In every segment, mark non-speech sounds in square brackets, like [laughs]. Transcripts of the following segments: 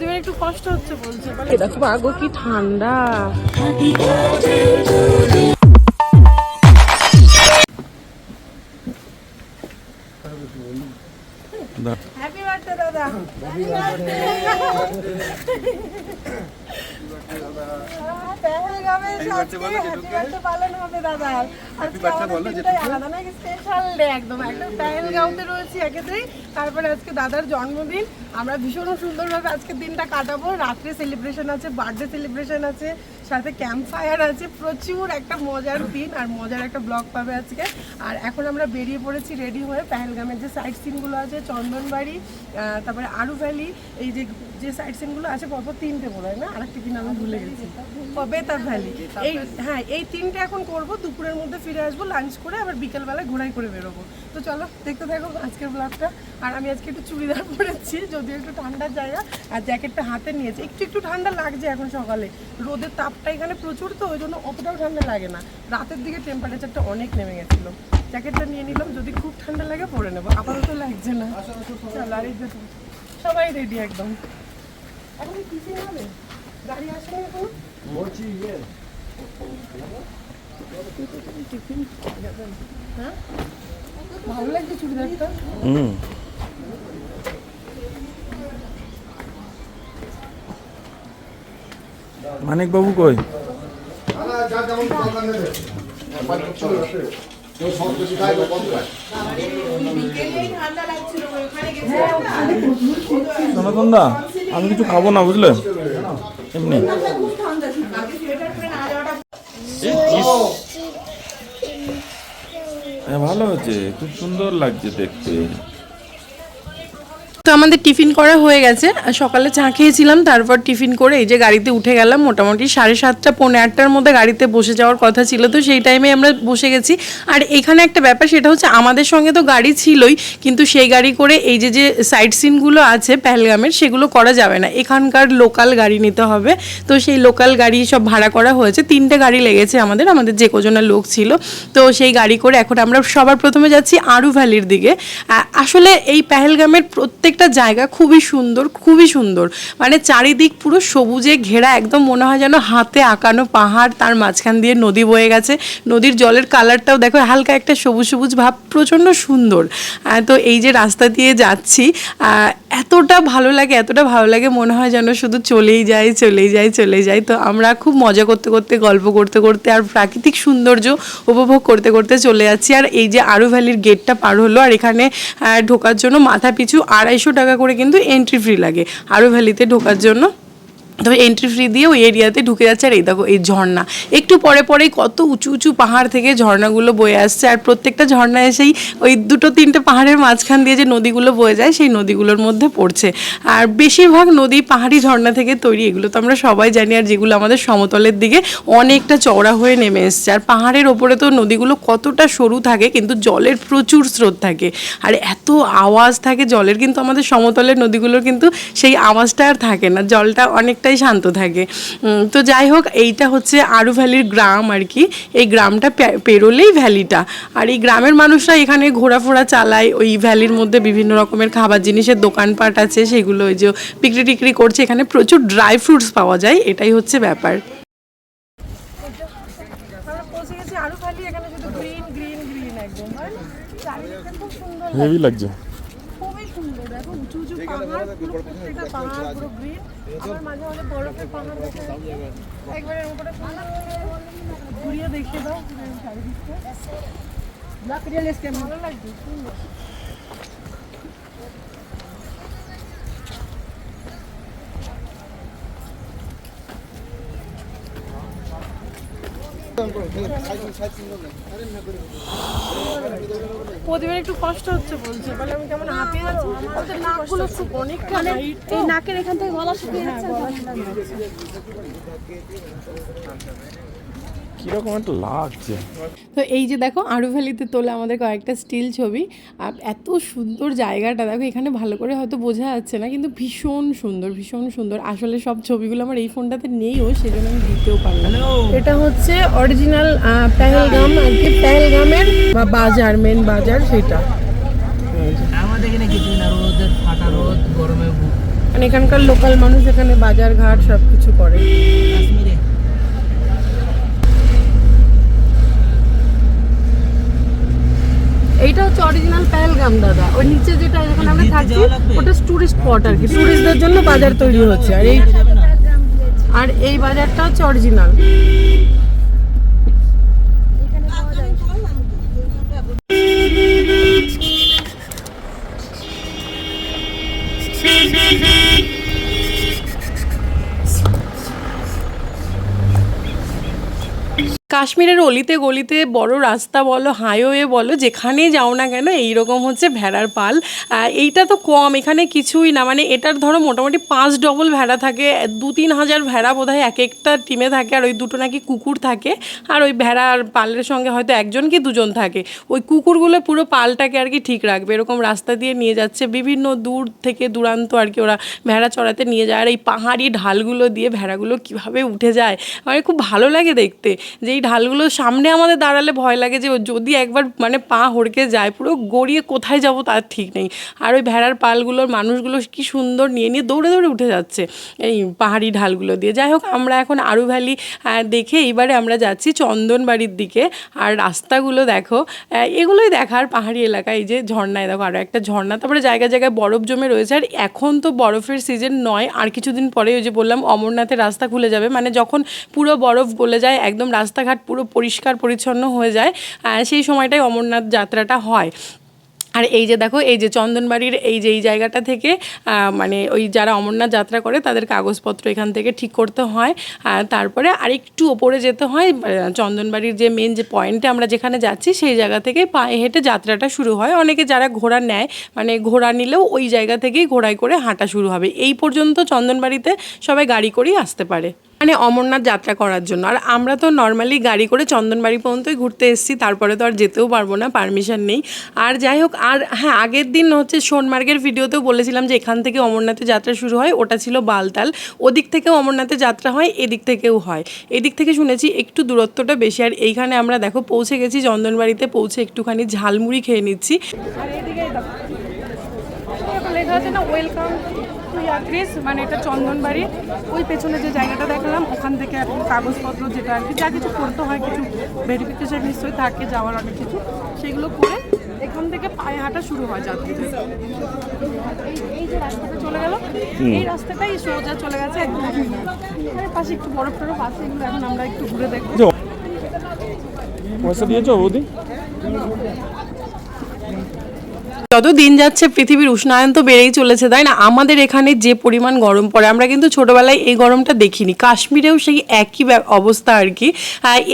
প্রদীপের একটু কষ্ট হচ্ছে বলছে বলে দেখো আগো কি ঠান্ডা। পেহেলগামে আজকে হ্যাপি বার্থডে পালন হবে দাদা। আলাদা না স্পেশাল ডে একদম একদম পেহেলগাঁওতে রয়েছি তারপরে আজকে দাদার জন্মদিন। আমরা ভীষণ সুন্দর ভাবে আজকে দিনটা কাটাবো। রাত্রে সেলিব্রেশন আছে বার্থডে সেলিব্রেশন আছে। সাথে ক্যাম্প ফায়ার আছে প্রচুর একটা মজার দিন আর মজার একটা ব্লগ পাবে আজকে। আর এখন আমরা বেরিয়ে পড়েছি রেডি হয়ে পেহেলগামের যে সাইট সিনগুলো আছে চন্দনবাড়ি তারপরে আরু ভ্যালি এই যে যে সাইট সিনগুলো আছে পরপর তিনটে বলে না? আরেকটা কি নামে ভুলে গেছি। ও, বেতাব ভ্যালি এই হ্যাঁ এই তিনটে এখন করব দুপুরের মধ্যে ফিরে আসব লাঞ্চ করে আবার বিকেলবেলা ঘোরাই করে বেরোবো। তো চলো দেখতে থাকো আজকের ব্লগটা আর আমি আজকে একটু চুড়িদার পরেছি যদিও একটু ঠান্ডার জায়গা আর জ্যাকেটটা হাতে নিয়েছি। একটু একটু ঠান্ডা লাগছে এখন সকালে। রোদের তাপটা এখানে প্রচুর তো ওই জন্য অতটাও ঠান্ডা লাগে না। রাতের দিকে টেম্পারেচারটা অনেক নেমে গেছিল। জ্যাকেটটা নিয়ে নিলাম যদি খুব ঠান্ডা লাগে পরে নেব। আপাতত লাগছে না। চল আর সবাই রেডি একদম। এখন কি হবে গাড়ি এখন? টিফিন হ্যাঁ? ভালো লাগছে চুড়িদারটা? হুম। মানিক বাবু কই? সনাতন আমি কিছু খাব না, বুঝলে? এমনি। ভালো হয়েছে, খুব সুন্দর লাগছে দেখতে। আমাদের টিফিন করা হয়ে গেছে। সকালে চা খেয়েছিলাম, তারপর টিফিন করে এই যে গাড়িতে উঠে গেলাম। মোটামুটি সাড়ে সাতটা, পৌনে আটটার মধ্যে গাড়িতে বসে যাওয়ার কথা ছিল তো সেই টাইমে আমরা বসে গেছি। আর এখানে একটা ব্যাপার, সেটা হচ্ছে আমাদের সঙ্গে তো গাড়ি ছিলই, কিন্তু সেই গাড়ি করে এই যে যে সাইড সিনগুলো আছে পেহেলগামের, সেগুলো করা যাবে না। এখানকার লোকাল গাড়ি নিতে হবে। তো সেই লোকাল গাড়ি সব ভাড়া করা হয়েছে। তিনটে গাড়ি লেগেছে আমাদের আমাদের যে কজনের লোক ছিল। তো সেই গাড়ি করে এখন আমরা সবার প্রথমে যাচ্ছি আরু ভ্যালির দিকে। আসলে এই পেহেলগামের প্রত্যেকটা জায়গা খুবই সুন্দর খুবই সুন্দর। মানে চারিদিক পুরো সবুজে ঘেরা, একদম মনে হয় যেন হাতে আঁকানো পাহাড়, তার মাঝখান দিয়ে নদী বয়ে গেছে। নদীর জলের কালারটাও দেখো, হালকা একটা সবুজ সবুজ ভাব, প্রচণ্ড সুন্দর। তো এই যে রাস্তা দিয়ে যাচ্ছি এতটা ভালো লাগে, এতটা ভালো লাগে, মনে হয় যেন শুধু চলেই যায় চলেই যায় চলে যায় তো আমরা খুব মজা করতে করতে, গল্প করতে করতে আর প্রাকৃতিক সৌন্দর্য উপভোগ করতে করতে চলে যাচ্ছি। আর এই যে আরু ভ্যালির গেটটা পার হলো, আর এখানে ঢোকার জন্য মাথা পিছু আড়াইশো টাকা করে কিন্তু এন্ট্রি ফ্রি লাগে। আরও ভ্যালিতে ঢোকার জন্য তবে এন্ট্রি ফ্রি দিয়ে ওই এরিয়াতে ঢুকে যাচ্ছে। আর এই দেখো, এই ঝর্ণা। একটু পরে পরেই কত উঁচু উঁচু পাহাড় থেকে ঝর্ণাগুলো বয়ে আসছে। আর প্রত্যেকটা ঝর্ণা এসেই ওই দুটো তিনটে পাহাড়ের মাঝখান দিয়ে যে নদীগুলো বয়ে যায়, সেই নদীগুলোর মধ্যে পড়ছে। আর বেশিরভাগ নদী পাহাড়ি ঝর্ণা থেকে তৈরি। এগুলো তো আমরা সবাই জানি। আর যেগুলো আমাদের সমতলের দিকে অনেকটা চওড়া হয়ে নেমে এসছে। আর পাহাড়ের ওপরে তো নদীগুলো কতটা সরু থাকে, কিন্তু জলের প্রচুর স্রোত থাকে। আর এত আওয়াজ থাকে, জলের কিন্তু আমাদের সমতলের নদীগুলোর কিন্তু সেই আওয়াজটা আর থাকে না। জলটা অনেকটাই শান্ত থাকে। তো যাই হোক এইটা হচ্ছে আরু ভ্যালির গ্রাম আর কি। এই গ্রামটা পেরোলেই ভ্যালিটা। আর এই গ্রামের মানুষরা এখানে ঘোরাফোরা চালায় ওই ভ্যালির মধ্যে বিভিন্ন রকমের খাবার জিনিসের দোকানপাট আছে সেগুলো ওই যে বিক্রি টিক্রি করছে। এখানে প্রচুর ড্রাই ফ্রুটস পাওয়া যায় এটাই হচ্ছে ব্যাপার। হেভি লাগছে। খুবই সুন্দর দেখো উঁচু উঁচু পাহাড় পুরো প্রত্যেকটা পাহাড় পুরো গ্রিন আবার মাঝে মাঝে বরফের পাহাড় দেখা যাচ্ছে একবারে উপরে ঘুরিয়ে দেখিয়ে দাও। চারিদিকটা ভালো লাগছে সুন্দর প্রদীপের একটু কষ্ট হচ্ছে বলছে। মানে আমি কেমন হাঁপিয়ে আছি? ওদের নাকগুলো খুব অনেকটা হাইট এই নাকের এখান থেকে গলা শুকিয়ে যাচ্ছে। কীরকম একটা লাগছে। তো এই যে দেখো আরু ভ্যালিতে তোলা আমাদের কয়েকটা স্টিল ছবি আর এত সুন্দর জায়গাটা। দেখো এখানে ভালো করে হয়তো বোঝা যাচ্ছে না কিন্তু ভীষণ সুন্দর ভীষণ সুন্দর। আসলে সব ছবিগুলো আমার এই ফোনটাতে নেইও সেজন্য আমি দিতেও পারলাম না। এটা হচ্ছে অরিজিনাল পেহেলগাম আর কি পেহেলগামের বা বাজার মেন বাজার সেটা। আমাদের এখানে কিছুই না রোদের ফাটা রোদ গরমে মানে এখানকার লোকাল মানুষ এখানে বাজার ঘাট সব কিছু করে এইটা হচ্ছে অরিজিনাল পেহেলগাম দাদা। ওই নিচে যেটা এখন আমরা থাকছি ওটা টুরিস্ট স্পট আর কি। টুরিস্টদের জন্য বাজার তৈরি হচ্ছে। আর এই আর এই বাজারটা হচ্ছে অরিজিনাল কাশ্মীরের অলিতে গলিতে বড় রাস্তা বলো হাইওয়ে বলো, যেখানেই যাও না কেন, এইরকম হচ্ছে ভেড়ার পাল। এইটা তো কম, এখানে কিছুই না মানে এটার ধরো মোটামুটি পাঁচ ডবল ভেড়া থাকে, দু তিন হাজার ভেড়া বোধহয় এক একটা টিমে থাকে, আর ওই দুটো নাকি কুকুর থাকে, আর ওই ভেড়ার পালের সঙ্গে হয়তো একজন কি দুজন থাকে। ওই কুকুরগুলো পুরো পালটাকে আর কি ঠিক রাখবে, এরকম রাস্তা দিয়ে নিয়ে যাচ্ছে, বিভিন্ন দূর থেকে দূরান্ত আর কি ওরা ভেড়া চড়াতে নিয়ে যায়, আর এই পাহাড়ি ঢালগুলো দিয়ে ভেড়াগুলো কীভাবে উঠে যায় মানে খুব ভালো লাগে দেখতে, যে এই ঢালগুলো সামনে আমাদের দাঁড়ালে ভয় লাগে যে যদি একবার মানে পা হড়কে যায়, পুরো গড়িয়ে কোথায় যাব তার ঠিক নেই। আর ওই ভেড়ার পালগুলোর মানুষগুলো কি সুন্দর নিয়ে নিয়ে দৌড়ে দৌড়ে উঠে যাচ্ছে এই পাহাড়ি ঢালগুলো দিয়ে। যাই হোক, আমরা এখন আরু ভ্যালি দেখে এইবারে আমরা যাচ্ছি চন্দনবাড়ির দিকে। আর রাস্তাগুলো দেখো এগুলোই দেখার পাহাড়ি এলাকা। এই যে ঝর্ণায় দেখো আরও একটা ঝর্ণা। তারপরে জায়গায় জায়গায় বরফ জমে রয়েছে। আর এখন তো বরফের সিজন নয়, আর কিছুদিন পরে ওই যে বললাম, অমরনাথের রাস্তা খুলে যাবে। মানে যখন পুরো বরফ গলে যায়, একদম রাস্তাঘাট পুরো পরিষ্কার পরিচ্ছন্ন হয়ে যায় সেই সময়টাই অমরনাথ যাত্রাটা হয়। আর এই যে দেখো, এই যে চন্দনবাড়ির এই যে, এই জায়গাটা থেকে মানে ওই যারা অমরনাথ যাত্রা করে তাদের কাগজপত্র এখান থেকে ঠিক করতে হয়। আর তারপরে আরেকটু ওপরে যেতে হয় চন্দনবাড়ির যে মেন যে পয়েন্টে আমরা যেখানে যাচ্ছি, সেই জায়গা থেকে পায়ে হেঁটে যাত্রাটা শুরু হয়। অনেকে যারা ঘোড়া নেয় মানে ঘোড়া নিলেও ওই জায়গা থেকেই ঘোড়ায় করে হাঁটা শুরু হবে। এই পর্যন্ত চন্দনবাড়িতে সবাই গাড়ি করেই আসতে পারে। মানে অমরনাথ যাত্রা করার জন্য। আর আমরা তো নর্মালি গাড়ি করে চন্দনবাড়ি পর্যন্তই ঘুরতে এসেছি, তারপরে তো আর যেতেও পারব না পারমিশন নেই। আর যাই হোক আর হ্যাঁ আগের দিন হচ্ছে সোনমার্গের ভিডিওতেও বলেছিলাম যে এখান থেকে অমরনাথের যাত্রা শুরু হয়, ওটা ছিল বালতাল। ওদিক থেকেও অমরনাথের যাত্রা হয়, এদিক থেকেও হয়। এদিক থেকে শুনেছি একটু দূরত্বটা বেশি। আর এইখানে আমরা দেখো পৌঁছে গেছি, চন্দনবাড়িতে পৌঁছে একটুখানি ঝালমুড়ি খেয়ে নিচ্ছি। আর এদিকে লেখা আছে না ওয়েলকাম টু ইয়াত্রিস মানে এটা চন্দনবাড়ি। ওই পেছনে যে জায়গাটা দেখালাম ওখান থেকে এখন কাগজপত্র যেটা আর কি যা কিছু করতে হয় কিছু ভেরিফিকেশন নিশ্চয়ই থাকে যাওয়ার অনেক কিছু সেগুলো করে এখান থেকে পায়ে হাঁটা শুরু হয় যাত্রীদের। এই এই যে রাস্তাটা চলে গেল এই রাস্তাটাই সোজা চলে গেছে একদম। পাশে একটু বরফ টরফ আছে এগুলো এখন আমরা একটু ঘুরে দেখব। পয়সা দিয়েছ বৌদি? যত দিন যাচ্ছে পৃথিবীর উষ্ণায়ন তো বেড়েই চলেছে, তাই না? আমাদের এখানে যে পরিমাণ গরম পড়ে, আমরা কিন্তু ছোটবেলায় এই গরমটা দেখিনি। কাশ্মীরেও সেই একই অবস্থা আর কি।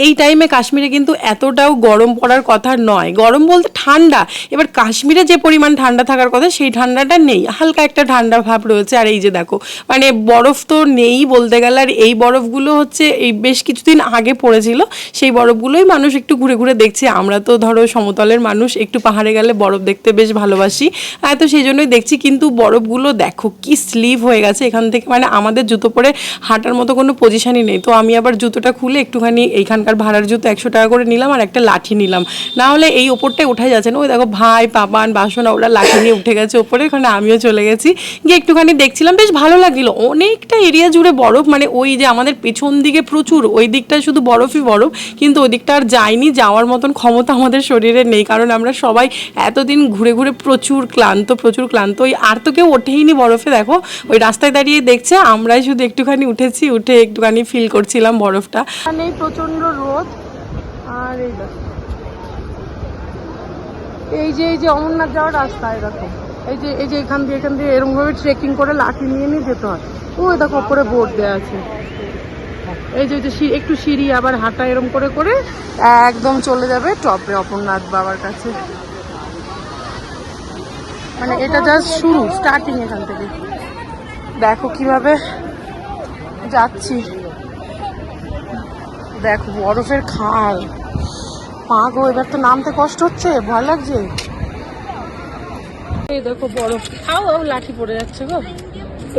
এই টাইমে কাশ্মীরে কিন্তু এতটাও গরম পড়ার কথা নয়। গরম বলতে ঠান্ডা। এবার কাশ্মীরে যে পরিমাণ ঠান্ডা থাকার কথা, সেই ঠান্ডাটা নেই। হালকা একটা ঠান্ডা ভাব রয়েছে। আর এই যে দেখো মানে বরফ তো নেই বলতে গেলে। আর এই বরফগুলো হচ্ছে, এই বেশ কিছুদিন আগে পড়েছিল। সেই বরফগুলোই মানুষ একটু ঘুরে ঘুরে দেখছে। আমরা তো ধরো সমতলের মানুষ, একটু পাহাড়ে গেলে বরফ দেখতে বেশ ভালোবাসি। তো সেই জন্যই দেখছি কিন্তু বরফগুলো দেখো কি স্লিভ হয়ে গেছে এখান থেকে। মানে আমাদের জুতো পরে হাঁটার মতো কোনো পজিশানই নেই। তো আমি আবার জুতোটা খুলে একটুখানি এইখানকার ভাড়ার জুতো একশো টাকা করে নিলাম আর একটা লাঠি নিলাম। না হলে এই ওপরটায় উঠে যাচ্ছে না। ওই দেখো ভাই, পাপান, বাসনা, ওরা লাঠি নিয়ে উঠে গেছে ওপরে। ওখানে আমিও চলে গেছি। গিয়ে একটুখানি দেখছিলাম, বেশ ভালো লাগল। অনেকটা এরিয়া জুড়ে বরফ। মানে ওই যে আমাদের পেছন দিকে প্রচুর। ওই দিকটা শুধু বরফই বরফ। কিন্তু ওই দিকটা আর যায়নি যাওয়ার মতন ক্ষমতা আমাদের শরীরে নেই। কারণ আমরা সবাই এতদিন ঘুরে ঘুরে প্রচুর ক্লান্ত প্রচুর ক্লান্ত। ওই আর তো কেউ ওঠেইনি বরফে, দেখো। ওই রাস্তায় দাঁড়িয়ে দেখছে, আমরাই শুধু একটুখানি উঠেছি, উঠে একটুখানি ফিল করছিলাম বরফটা। নেই প্রচণ্ড রোদ, আর এই এই যে এই যে অমরনাথ যাওয়ার রাস্তা এরকম এই যে এই যে এখান দিয়ে এখান দিয়ে এরকম ভাবে ট্রেকিং করে লাঠি নিয়ে নিয়ে যেতে হয়। ওই দেখো, ওপরে বোর্ড দেওয়া আছে। এই যে যে একটু সিঁড়ি আবার হাঁটা এরকম করে করে একদম চলে যাবে টপে অমরনাথ বাবার কাছে। মানে এটা জাস্ট শুরু স্টার্টিং এখান থেকে। দেখো কীভাবে যাচ্ছি। দেখো বরফের খাল। পা গো, এবার তো নামতে কষ্ট হচ্ছে, ভয় লাগছে। এই দেখো বরফ। খাও লাঠি পড়ে যাচ্ছে গো।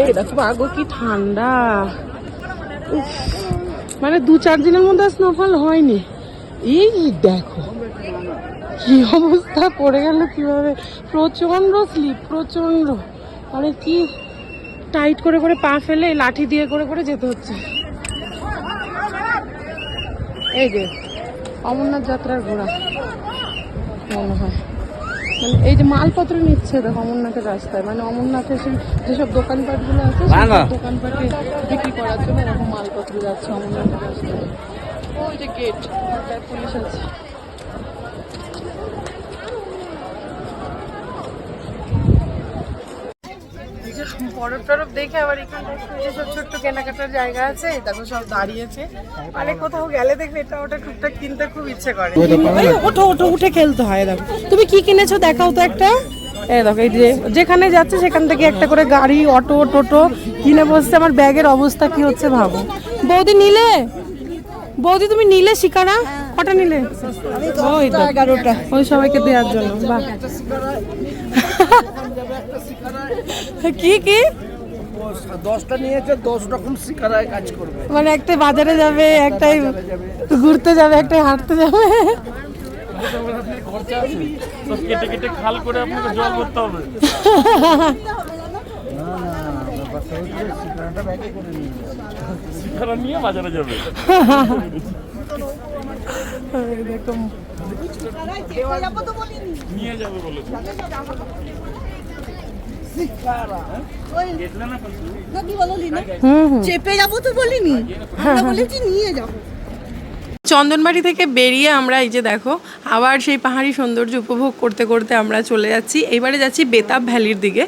এই দেখো পা গো, কি ঠান্ডা। মানে দু চার দিনের মধ্যে স্নোফল হয়নি। এই দেখো। কি অবস্থা? পড়ে গেল কীভাবে? প্রচণ্ড স্লিপ প্রচণ্ড মানে কি টাইট করে করে পা ফেলে লাঠি দিয়ে করে করে যেতে হচ্ছে। এই যে অমরনাথ যাত্রার ঘোড়া। মনে হয়? মানে এই যে মালপত্র নিচ্ছে দেখো অমরনাথের রাস্তায়। মানে অমরনাথের সেই যেসব দোকানপাটগুলো আছে সেই দোকানপাটে বিক্রি করার জন্য এরকম মালপত্র যাচ্ছে অমরনাথের রাস্তায়। ওই যে গেট পুলিশ আছে। বরফ টরফ দেখে আবার এখানটা এই সব ছোট্ট কেনাকাটার জায়গা আছে দেখো সব দাঁড়িয়েছে। মানে কোথাও গেলে দেখলে এটা ওটা টুকটাক কিনতে খুব ইচ্ছে করে। ওঠো ওঠো উঠে খেলতে হয় দেখো। তুমি কি কিনেছো দেখাও তো একটা। এই দেখো এই যে যেখানে যাচ্ছে সেখান থেকে একটা করে গাড়ি অটো টোটো কিনে বসছে। আমার ব্যাগের অবস্থা কি হচ্ছে ভাবো। বৌদি নিলে? বৌদি তুমি নিলে শিকারা? কটা নিলে? ওই এগারোটা ওই সবাইকে দেওয়ার জন্য বাহ। [laughs] কি কি? দশটা নিয়েছে দশ রকম শিকারায় কাজ করবে। মানে একটা বাজারে যাবে একটাই ঘুরতে যাবে একটাই হাঁটতে যাবে। তো কেটে কেটে খাল করে আপনাকে জল করতে হবে। শিকারা নিয়ে বাজারে যাবে। নিয়ে যাবে বলে দেখলে না কি বললি না হুম হুম চেপে যাব তো বলিনি। আমরা বলেছি নিয়ে যাব। চন্দনবাড়ি থেকে বেরিয়ে আমরা এই যে দেখো, আবার সেই পাহাড়ি সৌন্দর্য উপভোগ করতে করতে আমরা চলে যাচ্ছি। এবারে যাচ্ছি বেতাব ভ্যালির দিকে।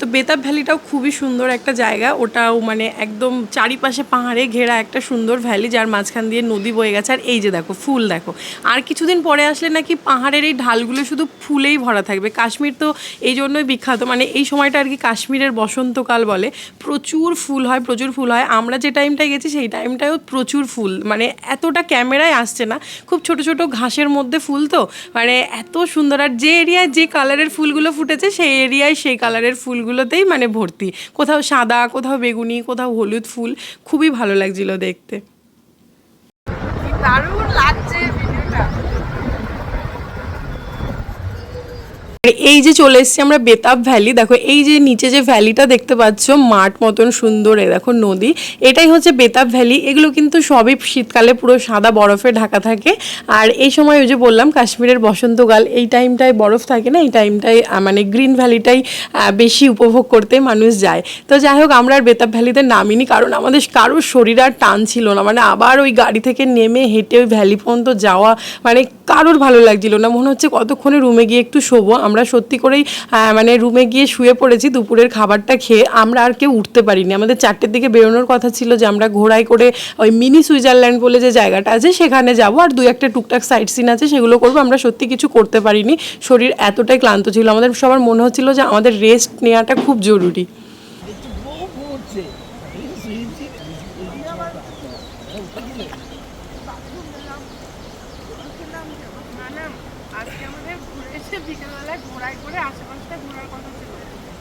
তো বেতাব ভ্যালিটাও খুবই সুন্দর একটা জায়গা। ওটাও মানে একদম চারিপাশে পাহাড়ে ঘেরা একটা সুন্দর ভ্যালি, যার মাঝখান দিয়ে নদী বয়ে গেছে। আর এই যে দেখো, ফুল দেখো। আর কিছুদিন পরে আসলে নাকি পাহাড়ের এই ঢালগুলো শুধু ফুলেই ভরা থাকবে। কাশ্মীর তো এই জন্যই বিখ্যাত। মানে এই সময়টা আর কি কাশ্মীরের বসন্তকাল বলে। প্রচুর ফুল হয়, প্রচুর ফুল হয়। আমরা যে টাইমটায় গেছি, সেই টাইমটায়ও প্রচুর ফুল। মানে এতটা ক্যামেরায় আসছে না। খুব ছোট ছোট ঘাসের মধ্যে ফুল তো। মানে এত সুন্দর। আর যে এরিয়ায় যে কালারের ফুলগুলো ফুটেছে, সেই এরিয়ায় সেই কালারের ফুলগুলোতেই মানে ভর্তি। কোথাও সাদা, কোথাও বেগুনি, কোথাও হলুদ ফুল। খুবই ভালো লাগছিল দেখতে। দারুণ লাগছে। এই যে চলে এসেছি আমরা বেতাব ভ্যালি। দেখো, এই যে নিচে যে ভ্যালিটা দেখতে পাচ্ছ, মাঠ মতন সুন্দর এ দেখো নদী। এটাই হচ্ছে বেতাব ভ্যালি। এগুলো কিন্তু সবই শীতকালে পুরো সাদা বরফে ঢাকা থাকে। আর এই সময় ওই যে বললাম, কাশ্মীরের বসন্তকাল, এই টাইমটায় বরফ থাকে না, এই টাইমটায় মানে গ্রিন ভ্যালিটাই বেশি উপভোগ করতে মানুষ যায়। তো যাই হোক, আমরা আর বেতাব ভ্যালিতে নামিনি, কারণ আমাদের কারোর শরীর আর টান ছিল না। মানে আবার ওই গাড়ি থেকে নেমে হেঁটে ওই ভ্যালি পর্যন্ত যাওয়া মানে কারোর ভালো লাগছিল না। মনে হচ্ছে কতক্ষণে রুমে গিয়ে একটু শোবো, আমরা সত্যি করেই মানে রুমে গিয়ে শুয়ে পড়েছি, দুপুরের খাবারটা খেয়ে আমরা আর কেউ উঠতে পারিনি। আমাদের চারটের দিকে বেরোনোর কথা ছিল যে আমরা ঘোড়ায় করে ওই মিনি সুইজারল্যান্ড বলে যে জায়গাটা আছে, সেখানে যাব। আর দু একটা টুকটাক সাইট সিন আছে, সেগুলো করব। আমরা সত্যি কিছু করতে পারিনি। শরীর এতটাই ক্লান্ত ছিল। আমাদের সবার মনে হচ্ছিল যে আমাদের রেস্ট নেওয়াটা খুব জরুরি আজকে আমাদের ঘুরে এসে বিকেলবেলায় ঘোড়ায় করে আশেপাশটা ঘোরার কথা ছিল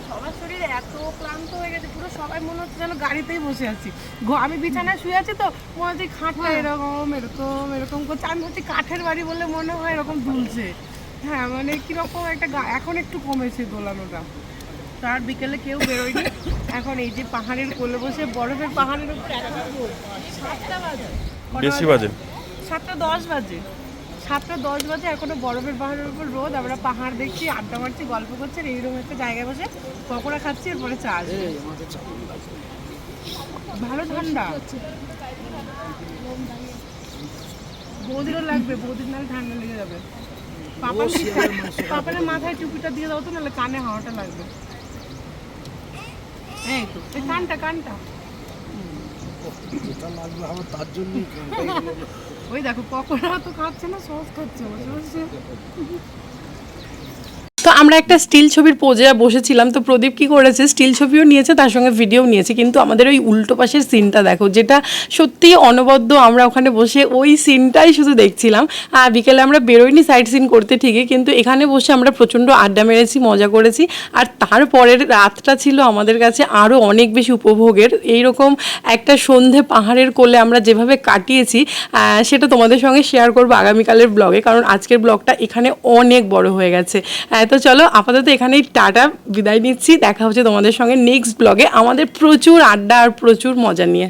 সবার শরীর এত ক্লান্ত হয়ে গেছে পুরো সবাই মনে হচ্ছে যেন গাড়িতেই বসে আছি। আমি বিছানায় শুয়ে আছি তো মনে হচ্ছে খাটটা এরকম এরকম এরকম করছে। আমি হচ্ছে কাঠের বাড়ি বলে মনে হয় এরকম দুলছে। হ্যাঁ মানে কীরকম একটা গা- এখন একটু কমেছে দোলানোটা। তার বিকেলে কেউ বেরোয়নি। এখন এই যে পাহাড়ের কোলে বসে বরফের পাহাড়ের উপর সাতটা বাজে। বেশি বাজে? বাজে? সাতটা দশ বাজে। সাতটা দশ বাজে এখনও বরফের পাহাড়ের উপর রোদ। আমরা পাহাড় দেখছি আড্ডা মারছি গল্প করছি এইরকম একটা জায়গায় বসে পকোড়া খাচ্ছি এরপরে চা আসবে। ভালো ঠান্ডা। বৌদিরও লাগবে বৌদির নাহলে ঠান্ডা লেগে যাবে। পাপারের মাথায় টুপিটা দিয়ে দাও তো নাহলে কানে হাওয়াটা লাগবে। এই তো এই কানটা কানটা। যেটা লাগবে আমার তার জন্যই [laughs] ওই দেখো পকোড়া তো খাচ্ছে না সস খাচ্ছে বসে বসে তো আমরা একটা স্টিল ছবির পোজে বসেছিলাম, তো প্রদীপ কি করেছে? স্টিল ছবিও নিয়েছে, তার সঙ্গে ভিডিও নিয়েছে, কিন্তু আমাদের ওই উল্টো পাশের সিনটা দেখো, যেটা সত্যি অনবদ্য, আমরা ওখানে বসে ওই সিনটাই শুধু দেখছিলাম। আর বিকেলে আমরা বেরোইনি সাইড সিন করতে ঠিকই, কিন্তু এখানে বসে আমরা প্রচণ্ড আড্ডা মেরেছি, মজা করেছি। আর তারপরের রাতটা ছিল আমাদের কাছে আরও অনেক বেশি উপভোগের। এইরকম একটা সন্ধে পাহাড়ের কোলে আমরা যেভাবে কাটিয়েছি সেটা তোমাদের সঙ্গে শেয়ার করব আগামীকালের ব্লগে কারণ আজকের ব্লগটা এখানে অনেক বড় হয়ে গেছে। তো তো চলো আপাতত এখানেই টাটা, বিদায় নিচ্ছি। দেখা হচ্ছে তোমাদের সঙ্গে নেক্সট ব্লগে আমাদের প্রচুর আড্ডা আর প্রচুর মজা নিয়ে।